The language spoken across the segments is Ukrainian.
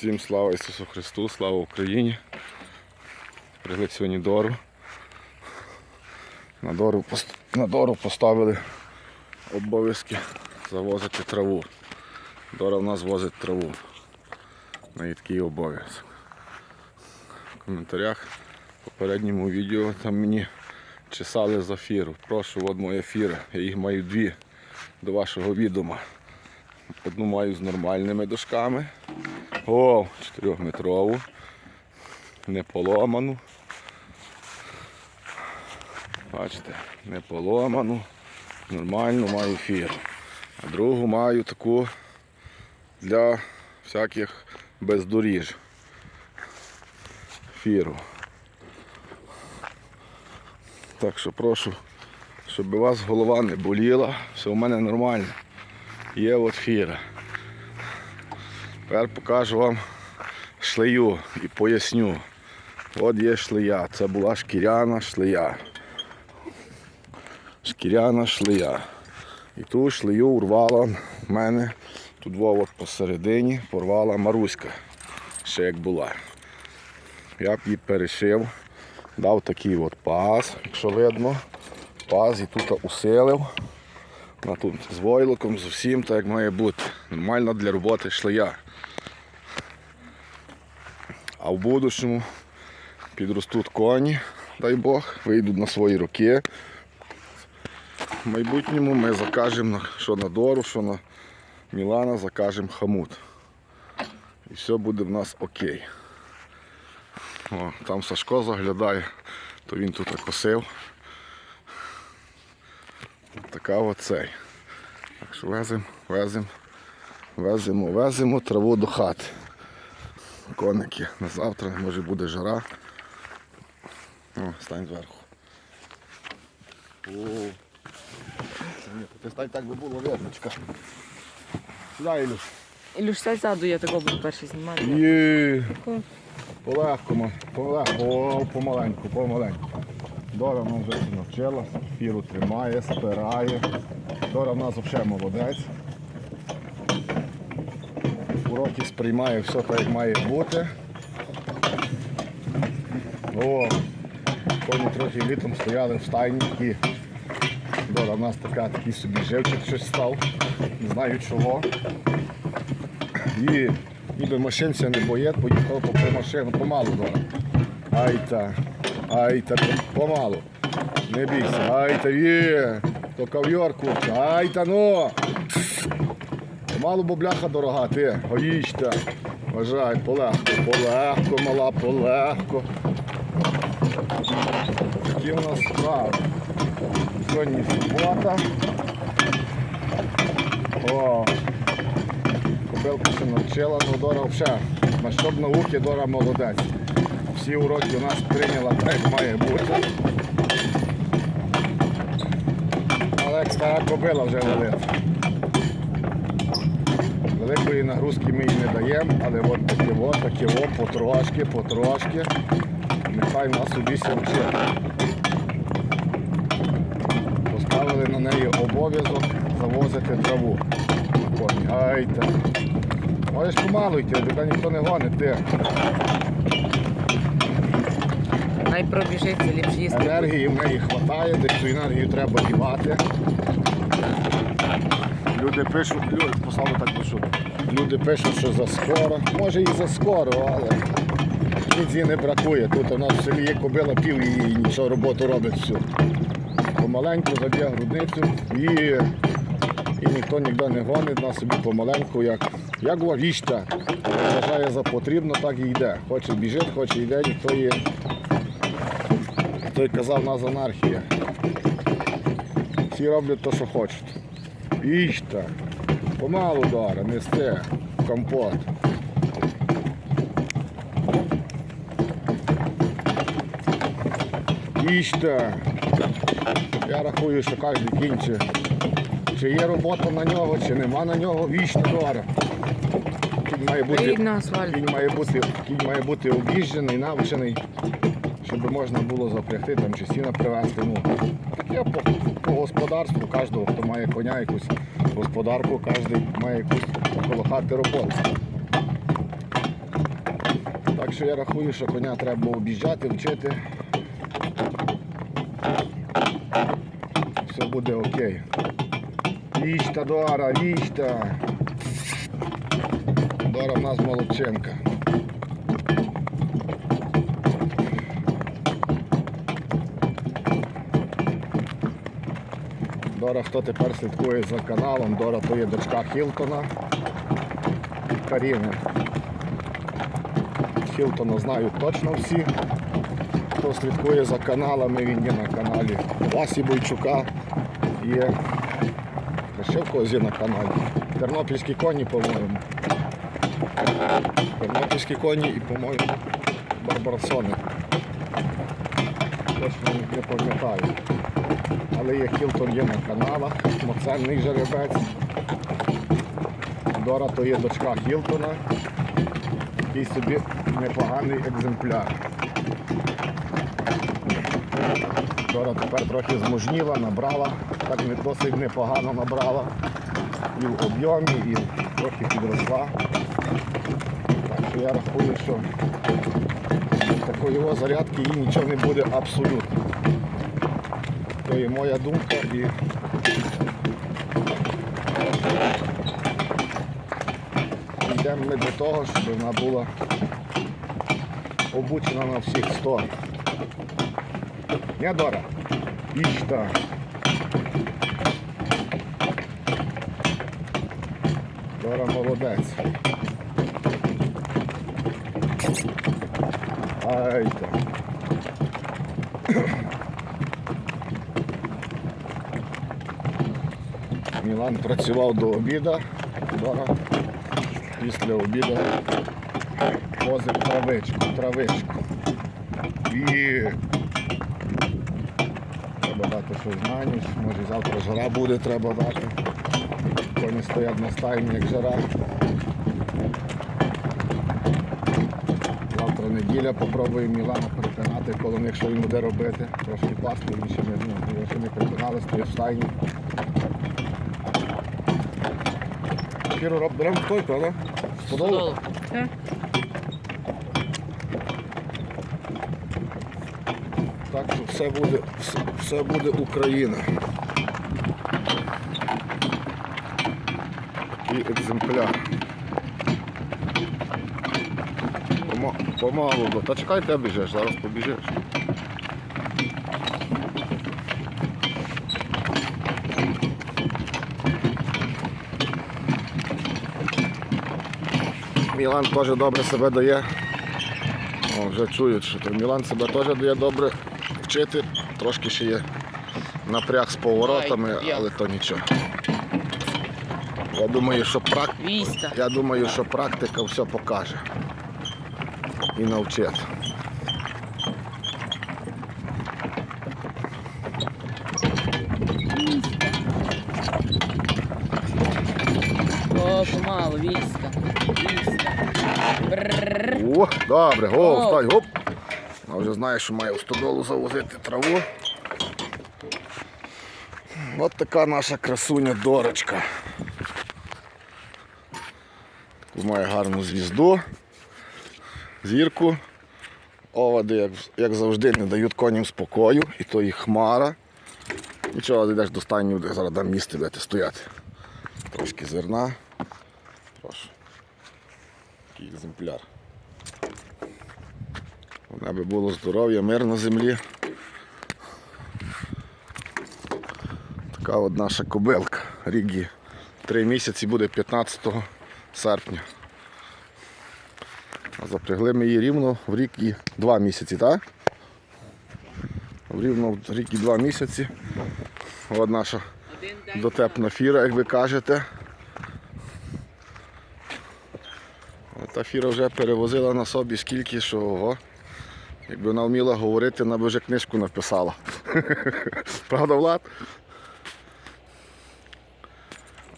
Всім слава Ісусу Христу, слава Україні. Пригли сьогодні Дору. На Дору, на Дору поставили обов'язки завозити траву. Дора в нас возить траву. На її такий обов'язок. В коментарях в попередньому відео там мені чесали за фіру. Прошу, от моя фіра. Я їх маю дві до вашого відома. Одну маю з нормальними дошками. О, 4-метрову. Не поломану. Бачите, не поломану. Нормальну маю фіру. А другу маю таку для всяких бездоріж. Фіру. Так що прошу, щоб у вас голова не боліла, все у мене нормально. Є от фіра. Тепер покажу вам шлею і поясню. От є шлея. Це була шкіряна шлея. Шкіряна шлея. І ту шлею урвала в мене тут от посередині порвала Маруська. Ще як була. Я б її перешив, дав такий от паз, якщо видно. Паз і тут усилив. А тут з войлоком, з усім так як має бути. Нормально для роботи шлея. А в будущому підростуть коні, дай Бог, вийдуть на свої роки. В майбутньому ми закажемо що на Дору, що на Мілана, закажемо хамут. І все буде в нас окей. О, там Сашко заглядає, то він тут косив. Така оцей. Так що веземо, веземо, веземо, веземо траву до хати. Коники на завтра, може буде жара. О, стань зверху. О. Ні, ти стань так би було видночка. Сюди, Ілюш. Ілюш, сядь ззаду, я такого буду перший знімати. Є. Полегко, ма- полегко, О, помаленьку, помаленьку. Дора нас вже навчила, фіру тримає, спирає. Дора в нас взагалі молодець. Уроки сприймає все так, як має бути. О, коні трохи літом стояли в стайні такі. Дора в нас така, такий собі живчик щось став. Не знаю чого. І ніби машинця не боєт, поїхав по машину помалу Дора. Ай та, ай та помалу. Не бійся, ай та є, то ковйор курча, ай та ну. Помалу, бо бляха дорога, ти, гоїчта. Вважай, полегко, полегко, мала, полегко. Такі у нас справи. Сьогодні субота. О, Кобилку ще навчила, ну Дора взагалі. Щоб науки Дора молодець. Всі уроки у нас прийняла так, має бути. Але стара кобила вже велика. Великої нагрузки ми їй не даємо, але от таке от, таке от, потрошки, потрошки. Нехай нас собі ся. Поставили на неї обов'язок завозити траву. Ай та. Можеш помалу йти, тебе ніхто не гонить, ти. Най пробіжиться, ліпше їсти. Енергії в неї вистачає, десь цю енергію треба дівати. Люди пишуть, люди, поставлю так пишу. Люди пишуть, що за скоро. Може і за скоро, але їй не бракує. Тут у нас в селі є кобила пів і нічого роботу робить всю. Помаленьку заб'є грудницю і, і ніхто ніде не гонить, на собі помаленьку, як, як віщта. Вважає за потрібно, так і йде. Хоче біжить, хоче йде, ніхто її той казав, нас анархія. Всі роблять те, що хочуть. Іщта. Помалу дора, нести компот. Іщта. Я рахую, що кожен кінь, чи, є робота на нього, чи нема на нього, вічна дора. Кінь має бути, кінь має бути, кінь має бути об'їжджений, навчений можна було запрягти там чи сіна привезти. Ну, таке по, по господарству, кожного, хто має коня, якусь господарку, кожен має якусь коло хати роботу. що я рахую, що коня треба об'їжджати, вчити. Все буде окей. Лічта, Дора, лічта. Дора в нас молодчинка. Дора, хто тепер слідкує за каналом, Дора то є дочка Хілтона і Каріни. Хілтона знають точно всі. Хто слідкує за каналами, він є на каналі Васі Бойчука. Є. Ще в когось є на каналі. Тернопільські коні, по-моєму. Тернопільські коні і, по-моєму, Барбарсони. Точно не пам'ятаю. Але є Хілтон є на каналах, моцельний жеребець. Дора то є дочка Хілтона, який собі непоганий екземпляр. Дора тепер трохи змужніла, набрала, так не досить непогано набрала. І в об'ємі, і трохи підросла. Так що я рахую, що такої його зарядки їй нічого не буде абсолютно. То є моя думка і йдемо ми до того, щоб вона була обучена на всіх 100. Не Дора? Ішта. Дора молодець. Ай там. Мілан працював до обіду. Дора після обіду возив травичку, травичку. І треба дати щось на може завтра жара буде, треба дати. Коні стоять на стайні, як жара. Завтра неділя, попробуємо Мілана переконати, коло них що він буде робити. Трошки пасти, він ще не, ну, ще не переконали, стоїть в стайні. Кіру роб беремо той, правда? Сподобалось? Так. Так що все буде, все, все буде Україна. Такий екземпляр. Пома- Помалу, та чекай, ти біжиш, зараз побіжиш. Мілан теж добре себе дає. О, вже чують, що то Мілан себе теж дає добре вчити. Трошки ще є напряг з поворотами, але то нічого. Я думаю, що прак... Я думаю, що практика все покаже і навчить. О, помалу, віста. О, добре, го, встань, гоп. А вже знаєш, що має в стодолу завозити траву. От така наша красуня дорочка. Тут має гарну звізду, зірку. Овади, як, як завжди, не дають коням спокою, і то їх хмара. Нічого, йдеш до стайні, де зараз дам місце будете стояти. Трошки зерна. Прошу. Такий екземпляр. У би було здоров'я, мир на землі. Така от наша кобилка. Їй три місяці буде 15 серпня. А запрягли ми її рівно в рік і два місяці, так? Рівно в рік і два місяці. От наша дотепна фіра, як ви кажете. Та фіра вже перевозила на собі скільки, що ого. Якби вона вміла говорити, вона б вже книжку написала. Правда, Влад?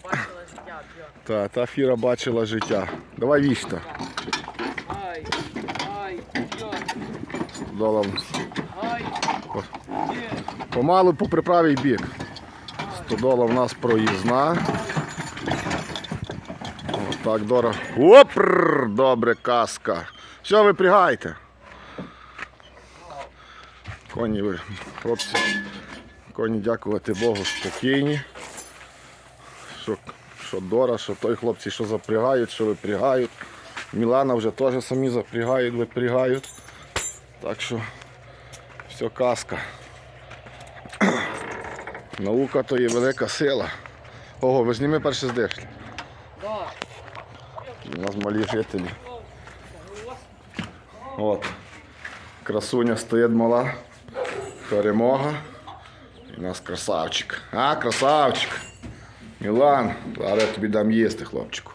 Бачила життя, б'є. Та, та фіра бачила життя. Давай вічта. Ай, ай, б'є. Дола. Ай, є. Помалу по правий бік. Стодола в нас проїзна. Отак дорого. Опр! Добре, каска. Все, випрягайте. Коні ви, хлопці, коні, дякувати Богу, спокійні. Що, що Дора, що той хлопці, що запрягають, що випрягають. Мілана вже теж самі запрягають, випрягають. Так що все казка. Наука то є велика сила. Ого, ви зніми перше здихлі. У нас малі жителі. От. Красуня стоїть мала. Перемога. І у нас красавчик. А, красавчик. Мілан, зараз тобі дам їсти, хлопчику.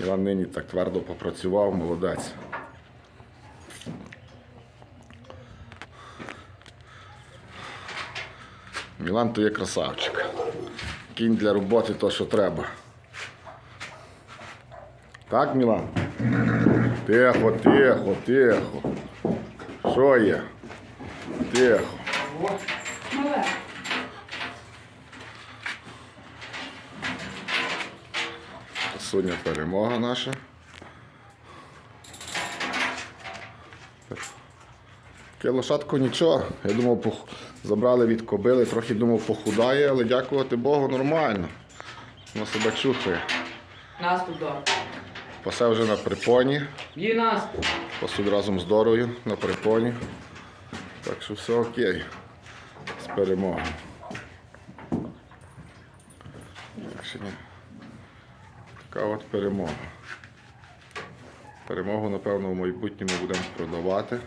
Мілан нині так твердо попрацював, молодець. Мілан то є красавчик. Кінь для роботи то, що треба. Так, Мілан? Тихо, тихо, тихо. Що є? Тихо. Сьогодні перемога наша. Таке лошадко нічого. Я думав, пох- забрали від кобили, трохи думав похудає, але дякувати Богу, нормально. Воно себе чухає. Нас тут да. Пасе вже на припоні. Є нас. Посуд разом з Дорою на припоні. Так що все окей. З перемогою. Така от перемога. Перемогу, напевно, в майбутньому будемо продавати.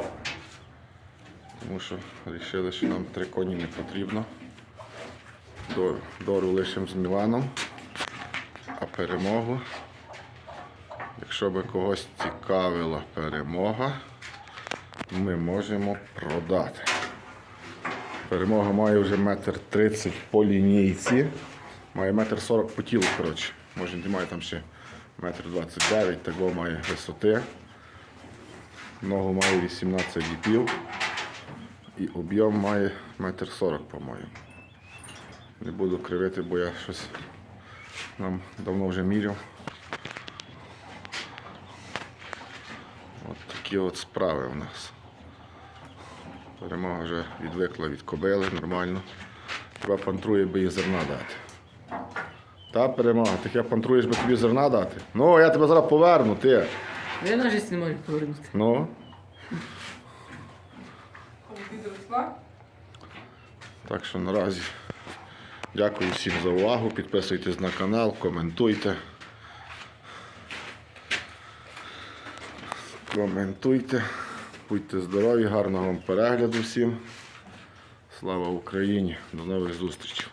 Тому що вирішили, що нам три коні не потрібно. Дору лишимо з Міланом, а перемогу Якщо би когось цікавила перемога, ми можемо продати. Перемога має вже метр тридцять по лінійці. Має метр сорок по тілу, коротше. Може має там ще метр двадцять дев'ять, такого має висоти. Ногу має 18 ліпів. І об'єм має метр сорок, по-моєму. Не буду кривити, бо я щось нам давно вже міряв. От такі от справи у нас. Перемога вже відвикла від кобили нормально. Тебе пантрує, би їй зерна дати. Та перемога, ти я пантруєш, би тобі зерна дати. Ну, я тебе зараз поверну, ти. Я на життя не можу повернути. Ну. Так що наразі дякую всім за увагу. Підписуйтесь на канал, коментуйте. Коментуйте. Будьте здорові, гарного вам перегляду всім. Слава Україні! До нових зустрічей!